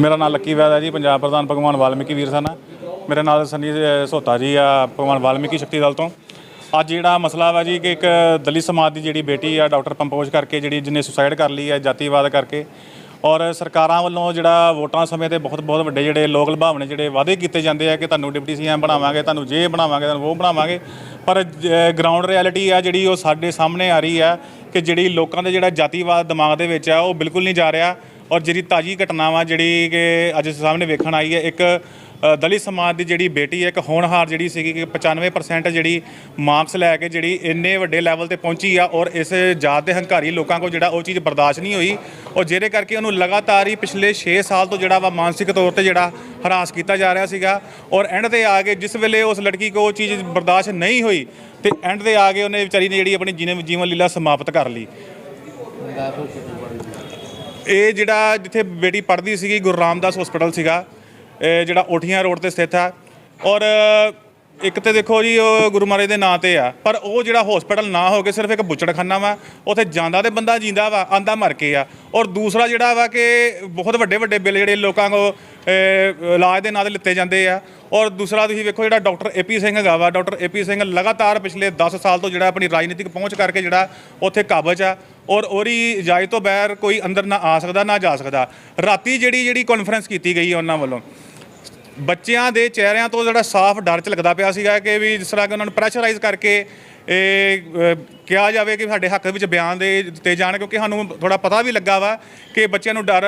ਮੇਰਾ ਨਾਮ ਲੱਕੀ ਵੈਦ ਹੈ ਜੀ, ਪੰਜਾਬ ਪ੍ਰਧਾਨ ਭਗਵਾਨ ਵਾਲਮੀਕੀ ਵੀਰ ਸਨ। ਮੇਰੇ ਨਾਲ ਸੰਨੀ ਸੋਤਾ ਜੀ ਆ, ਭਗਵਾਨ ਵਾਲਮੀਕੀ ਸ਼ਕਤੀ ਦਲ ਤੋਂ। ਅੱਜ ਜਿਹੜਾ ਮਸਲਾ ਵਾ ਜੀ, ਕਿ ਇੱਕ ਦਲਿਤ ਸਮਾਜ ਦੀ ਜਿਹੜੀ ਬੇਟੀ ਆ, ਡਾਕਟਰ ਪੰਪੋਜ ਕਰਕੇ, ਜਿਹੜੀ ਜਿਹਨੇ ਸੁਸਾਈਡ ਕਰ ਲਈ ਹੈ ਜਾਤੀਵਾਦ ਕਰਕੇ, ਔਰ ਸਰਕਾਰਾਂ ਵੱਲੋਂ ਜਿਹੜਾ ਵੋਟਾਂ ਸਮੇਂ ਤੇ ਬਹੁਤ ਬਹੁਤ ਵੱਡੇ ਜਿਹੜੇ ਲੋਕ ਲੁਭਾਵਣੇ ਜਿਹੜੇ ਵਾਅਦੇ ਕੀਤੇ ਜਾਂਦੇ ਆ ਕਿ ਤੁਹਾਨੂੰ ਡਿਪਟੀ ਸੀਐਮ ਬਣਾਵਾਂਗੇ, ਤੁਹਾਨੂੰ ਜੇ ਬਣਾਵਾਂਗੇ, ਤੁਹਾਨੂੰ ਉਹ ਬਣਾਵਾਂਗੇ। ਪਰ ਗਰਾਊਂਡ ਰਿਐਲਿਟੀ ਆ ਜਿਹੜੀ ਉਹ ਸਾਡੇ ਸਾਹਮਣੇ ਆ ਰਹੀ ਆ ਕਿ ਜਿਹੜੀ ਲੋਕਾਂ ਦੇ ਜਿਹੜਾ ਜਾਤੀਵਾਦ ਦਿਮਾਗ ਦੇ ਵਿੱਚ ਆ, ਉਹ ਬਿਲਕੁਲ ਨਹੀਂ ਜਾ ਰਿਹਾ। ਔਰ ਜਿਹੜੀ ਤਾਜੀ ਘਟਨਾਵਾਂ ਜਿਹੜੀ ਕਿ ਅੱਜ ਸਾਹਮਣੇ ਵੇਖਣ ਆਈ ਹੈ, ਇੱਕ ਦਲਿਤ ਸਮਾਜ ਦੀ ਜਿਹੜੀ ਬੇਟੀ ਹੈ, ਇੱਕ ਹੋਣਹਾਰ ਜਿਹੜੀ ਸੀਗੀ ਕਿ 95% ਜਿਹੜੀ ਮਾਰਕਸ ਲੈ ਕੇ ਜਿਹੜੀ ਇੰਨੇ ਵੱਡੇ ਲੈਵਲ ਤੇ ਪਹੁੰਚੀ ਆ ਔਰ ਇਸ ਜਾਤ ਦੇ ਹੰਕਾਰੀ ਲੋਕਾਂ ਕੋਲ ਜਿਹੜਾ ਉਹ ਚੀਜ਼ ਬਰਦਾਸ਼ਤ ਨਹੀਂ ਹੋਈ ਔਰ ਜਿਹਦੇ ਕਰਕੇ ਉਹਨੂੰ ਲਗਾਤਾਰ ਹੀ ਪਿਛਲੇ 6 ਸਾਲ ਤੋਂ ਜਿਹੜਾ ਵਾ ਮਾਨਸਿਕ ਤੌਰ ਤੇ ਜਿਹੜਾ ਹਰਾਸ ਕੀਤਾ ਜਾ ਰਿਹਾ ਸੀਗਾ ਔਰ ਐਂਡ ਤੇ ਆ ਕੇ ਜਿਸ ਵੇਲੇ ਉਸ ਲੜਕੀ ਕੋ ਉਹ ਚੀਜ਼ ਬਰਦਾਸ਼ਤ ਨਹੀਂ ਹੋਈ ਤੇ ਐਂਡ ਤੇ ਆ ਕੇ ਉਹਨੇ ਵਿਚਾਰੀ ਨੇ ਜਿਹੜੀ ਆਪਣੀ ਜੀਵਨ ਜੀਵਨ ਲੀਲਾ ਸਮਾਪਤ ਕਰ ਲਈ। ਇਹ ਜਿਹੜਾ ਜਿੱਥੇ ਬੇਟੀ ਪੜ੍ਹਦੀ ਸੀਗੀ, ਗੁਰੂ ਰਾਮਦਾਸ ਹਸਪੀਟਲ ਸੀਗਾ, ਇਹ ਜਿਹੜਾ ਓਠੀਆਂ ਰੋਡ ਤੇ ਸਥਿਤ ਹੈ ਔਰ ਇੱਕ ਤੇ ਦੇਖੋ ਜੀ, ਉਹ ਗੁਰੂ ਮਹਾਰਾਜ ਦੇ ਨਾਂ ਤੇ ਆ, ਪਰ ਉਹ ਜਿਹੜਾ ਹਸਪੀਟਲ ਨਾ ਹੋ ਕੇ ਸਿਰਫ ਇੱਕ ਬੁੱਚੜਖਾਨਾ ਵਾ, ਉੱਥੇ ਜਾਂਦਾ ਤੇ ਬੰਦਾ ਜਿੰਦਾ ਵਾ, ਆਂਦਾ ਮਰ ਕੇ ਆ। ਔਰ ਦੂਸਰਾ ਜਿਹੜਾ ਵਾ ਕਿ ਬਹੁਤ ਵੱਡੇ ਵੱਡੇ ਬਿੱਲ ਜਿਹੜੇ ਲੋਕਾਂ ਕੋ ਇਲਾਜ ਦੇ ਨਾਂ ਤੇ ਲਿੱਤੇ ਜਾਂਦੇ ਆ। ਔਰ ਦੂਸਰਾ ਤੁਸੀਂ ਵੇਖੋ ਜਿਹੜਾ ਡਾਕਟਰ ਏਪੀ ਸਿੰਘ ਹੈਗਾ ਵਾ, ਡਾਕਟਰ ਏਪੀ ਸਿੰਘ ਲਗਾਤਾਰ ਪਿਛਲੇ 10 ਸਾਲ ਤੋਂ ਜਿਹੜਾ ਆਪਣੀ ਰਾਜਨੀਤਿਕ ਪਹੁੰਚ ਕਰਕੇ ਜਿਹੜਾ ਉੱਥੇ ਕਾਬਜ ਆ। ਔਰ ਉਹਦੀ ਇਜਾਜ਼ਤ ਤੋਂ ਬਗੈਰ ਕੋਈ ਅੰਦਰ ਨਾ ਆ ਸਕਦਾ, ਨਾ ਜਾ ਸਕਦਾ। ਰਾਤੀ ਜਿਹੜੀ ਜਿਹੜੀ ਕਾਨਫਰੰਸ ਕੀਤੀ ਗਈ ਹੈ ਉਹਨਾਂ ਵੱਲੋਂ ਬੱਚਿਆਂ ਦੇ ਚਿਹਰਿਆਂ ਤੋਂ ਜਿਹੜਾ ਸਾਫ਼ ਡਰ ਚ ਲੱਗਦਾ ਪਿਆ ਸੀਗਾ ਕਿ ਵੀ ਜਿਸ ਤਰ੍ਹਾਂ ਕਿ ਉਹਨਾਂ ਨੂੰ ਪ੍ਰੈਸ਼ਰਾਈਜ਼ ਕਰਕੇ ਇਹ ਅ, ਕਿਹਾ ਜਾਵੇ ਕਿ ਸਾਡੇ ਹੱਕ ਵਿੱਚ ਬਿਆਨ ਦੇ ਦਿੱਤੇ ਜਾਣ ਕਿਉਂਕਿ ਸਾਨੂੰ ਥੋੜਾ ਪਤਾ ਵੀ ਲੱਗਾ ਵਾ ਕਿ ਬੱਚਿਆਂ ਨੂੰ ਡਰ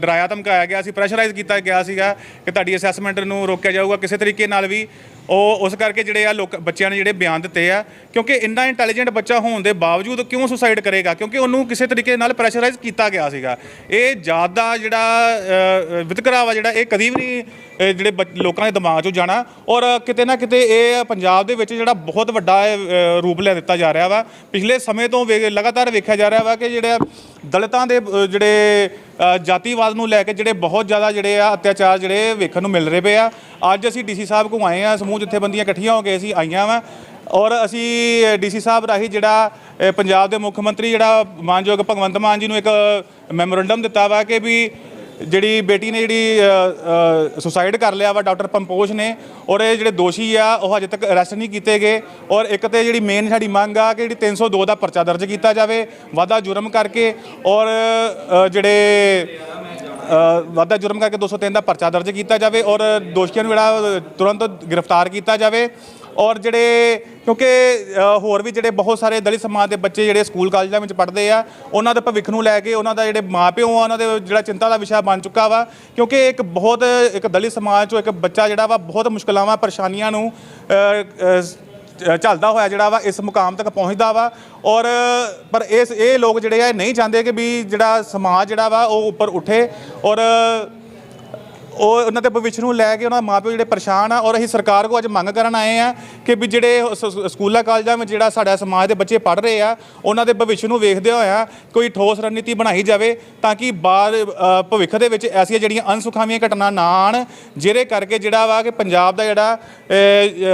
ਡਰਾਇਆ ਧਮਕਾਇਆ ਗਿਆ ਸੀ ਪ੍ਰੈਸ਼ਰਾਈਜ਼ ਕੀਤਾ ਗਿਆ ਸੀਗਾ ਕਿ ਤੁਹਾਡੀ ਅਸੈਸਮੈਂਟ ਨੂੰ ਰੋਕਿਆ ਜਾਊਗਾ ਕਿਸੇ ਤਰੀਕੇ ਨਾਲ ਵੀ। ਉਹ ਉਸ ਕਰਕੇ ਜਿਹੜੇ ਆ ਲੋਕ ਬੱਚਿਆਂ ਨੇ ਜਿਹੜੇ ਬਿਆਨ ਦਿੱਤੇ ਆ ਕਿਉਂਕਿ ਇੰਨਾ ਇੰਟੈਲੀਜੈਂਟ ਬੱਚਾ ਹੋਣ ਦੇ ਬਾਵਜੂਦ ਕਿਉਂ ਸੁਸਾਈਡ ਕਰੇਗਾ? ਕਿਉਂਕਿ ਉਹਨੂੰ ਕਿਸੇ ਤਰੀਕੇ ਨਾਲ ਪ੍ਰੈਸ਼ਰਾਈਜ਼ ਕੀਤਾ ਗਿਆ ਸੀਗਾ। ਇਹ ਜ਼ਿਆਦਾ ਦਾ ਜਿਹੜਾ ਅ, ਵਿਤਕਰਾ ਵਾ ਜਿਹੜਾ ਇਹ ਕਦੀ ਵੀ ਨਹੀਂ ਅ, ਜਿਹੜੇ ਬੱਚ- ਲੋਕਾਂ ਦੇ ਦਿਮਾਗ 'ਚੋਂ ਜਾਣਾ। ਔਰ ਕਿਤੇ ਨਾ ਕਿਤੇ ਇਹ ਪੰਜਾਬ ਦੇ ਵਿੱਚ ਜਿਹੜਾ ਬਹੁਤ ਵੱਡਾ ਇਹ, ਰੂਪ ਲੈ ਦਿੱਤਾ ਜਾ ਰਿਹਾ ਵਾ। ਪਿਛਲੇ ਸਮੇਂ ਤੋਂ ਵੇ- ਲਗਾਤਾਰ ਵੇਖਿਆ ਜਾ ਰਿਹਾ ਵਾ ਕਿ ਜਿਹੜੇ ਦਲਿਤਾਂ ਦੇ ਜਿਹੜੇ ਜਾਤੀਵਾਦ ਨੂੰ ਲੈ ਕੇ ਜਿਹੜੇ ਬਹੁਤ ਜ਼ਿਆਦਾ ਜਿਹੜੇ ਆ ਅਤਿਆਚਾਰ ਜਿਹੜੇ ਵੇਖਣ ਨੂੰ ਮਿਲ ਰਹੇ ਪਏ ਆ। ਅੱਜ ਅਸੀਂ ਡੀਸੀ ਸਾਹਿਬ ਕੋਲ ਆਏ ਆ ਸਮੂਹ ਜਥੇਬੰਦੀਆਂ ਇਕੱਠੀਆਂ ਹੋ ਕੇ ਅਸੀਂ ਆਈਆਂ ਵਾ। ਔਰ ਅਸੀਂ ਡੀਸੀ ਸਾਹਿਬ ਰਾਹੀਂ ਜਿਹੜਾ ਪੰਜਾਬ ਦੇ ਮੁੱਖ ਮੰਤਰੀ ਜਿਹੜਾ ਮਾਨਯੋਗ ਭਗਵੰਤ ਮਾਨ ਜੀ ਨੂੰ ਇੱਕ ਮੈਮੋਰੰਡਮ ਦਿੱਤਾ ਵਾ ਕਿ ਵੀ ਜਿਹੜੀ ਬੇਟੀ ਨੇ ਜਿਹੜੀ ਸੁਸਾਈਡ ਕਰ ਲਿਆ ਵਾ, ਡਾਕਟਰ ਪੰਪੋਸ਼ ਨੇ, ਔਰ ਇਹ ਜਿਹੜੇ ਦੋਸ਼ੀ ਆ, ਉਹ ਹਜੇ ਤੱਕ ਅਰੈਸਟ ਨਹੀਂ ਕੀਤੇ ਗਏ। ਔਰ ਇੱਕ ਤੇ ਜਿਹੜੀ ਮੇਨ ਸਾਡੀ ਮੰਗ ਆ ਕਿ ਜਿਹੜੀ 302 ਦਾ ਪਰਚਾ ਦਰਜ ਕੀਤਾ ਜਾਵੇ, ਵਾਧਾ ਜੁਰਮ ਕਰਕੇ, ਔਰ ਜਿਹੜੇ ਵਾਧਾ ਜੁਰਮ ਕਰਕੇ 203 ਦਾ ਪਰਚਾ ਦਰਜ ਕੀਤਾ ਜਾਵੇ ਔਰ ਦੋਸ਼ੀਆਂ ਨੂੰ ਜਿਹੜਾ ਤੁਰੰਤ ਗ੍ਰਿਫਤਾਰ ਕੀਤਾ ਜਾਵੇ। ਔਰ ਜਿਹੜੇ ਕਿਉਂਕਿ ਹੋਰ ਵੀ ਜਿਹੜੇ ਬਹੁਤ ਸਾਰੇ ਦਲਿਤ ਸਮਾਜ ਦੇ ਬੱਚੇ ਜਿਹੜੇ ਸਕੂਲ ਕਾਲਜਾਂ ਵਿੱਚ ਪੜ੍ਹਦੇ ਆ, ਉਹਨਾਂ ਦੇ ਭਵਿੱਖ ਨੂੰ ਲੈ ਕੇ ਉਹਨਾਂ ਦਾ ਜਿਹੜੇ ਮਾਪਿਓ ਆ, ਉਹਨਾਂ ਦੇ ਜਿਹੜਾ ਚਿੰਤਾ ਦਾ ਵਿਸ਼ਾ ਬਣ ਚੁੱਕਾ ਵਾ। ਕਿਉਂਕਿ ਇੱਕ ਬਹੁਤ, ਇੱਕ ਦਲਿਤ ਸਮਾਜ ਚੋਂ ਇੱਕ ਬੱਚਾ ਜਿਹੜਾ ਵਾ, ਬਹੁਤ ਮੁਸ਼ਕਲਾਵਾਂ ਪਰੇਸ਼ਾਨੀਆਂ ਨੂੰ ਅ, ਹੋਇਆ ਜਿਹੜਾ ਵਾ ਇਸ ਮੁਕਾਮ ਤੱਕ ਪਹੁੰਚਦਾ ਵਾ। ਔਰ ਪਰ ਇਸ ਇਹ ਲੋਕ ਜਿਹੜੇ ਆ ਨਹੀਂ ਚਾਹੁੰਦੇ ਕਿ ਵੀ ਜਿਹੜਾ ਸਮਾਜ ਜਿਹੜਾ ਵਾ ਉਹ ਉੱਪਰ ਉੱਠੇ। ਔਰ ਉਹ ਉਹਨਾਂ ਦੇ ਭਵਿੱਖ ਨੂੰ ਲੈ ਕੇ ਉਹਨਾਂ ਦੇ ਮਾਪਿਓ ਜਿਹੜੇ ਪਰੇਸ਼ਾਨ ਆ, ਔਰ ਅਸੀਂ ਸਰਕਾਰ ਕੋ ਅੱਜ ਮੰਗ ਕਰਨ ਆਏ ਆ ਕਿ ਵੀ ਜਿਹੜੇ ਸਕੂਲਾਂ, ਕਾਲਜਾਂ ਵਿੱਚ ਜਿਹੜਾ ਸਾਡਾ ਸਮਾਜ ਦੇ ਬੱਚੇ ਪੜ੍ਹ ਰਹੇ ਆ, ਉਹਨਾਂ ਦੇ ਭਵਿੱਖ ਨੂੰ ਵੇਖਦੇ ਹੋਇਆ ਕੋਈ ਠੋਸ ਰਣਨੀਤੀ ਬਣਾਈ ਜਾਵੇ ਤਾਂ ਕਿ ਬਾਅਦ ਭਵਿੱਖ ਦੇ ਵਿੱਚ ਐਸੀਆਂ ਜਿਹੜੀਆਂ ਅਨਸੁਖਾਵੀਆਂ ਘਟਨਾ ਨਾ ਆਣ, ਜਿਹਦੇ ਕਰਕੇ ਜਿਹੜਾ ਵਾ ਕਿ ਪੰਜਾਬ ਦਾ ਜਿਹੜਾ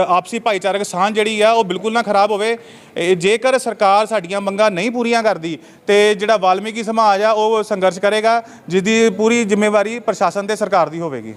ਆਪਸੀ ਭਾਈਚਾਰਕ ਸਾਂਝ ਜਿਹੜੀ ਆ, ਉਹ ਬਿਲਕੁਲ ਨਾ ਖਰਾਬ ਹੋਵੇ। ਜੇਕਰ ਸਰਕਾਰ ਸਾਡੀਆਂ ਮੰਗਾਂ ਨਹੀਂ ਪੂਰੀਆਂ ਕਰਦੀ ਤੇ ਜਿਹੜਾ ਵਾਲਮੀਕੀ ਸਮਾਜ ਆ, ਉਹ ਸੰਘਰਸ਼ ਕਰੇਗਾ ਜਿਸ ਦੀ ਪੂਰੀ ਜ਼ਿੰਮੇਵਾਰੀ ਪ੍ਰਸ਼ਾਸਨ ਤੇ ਸਰਕਾਰ ਦੀ ਹੋਵੇਗੀ।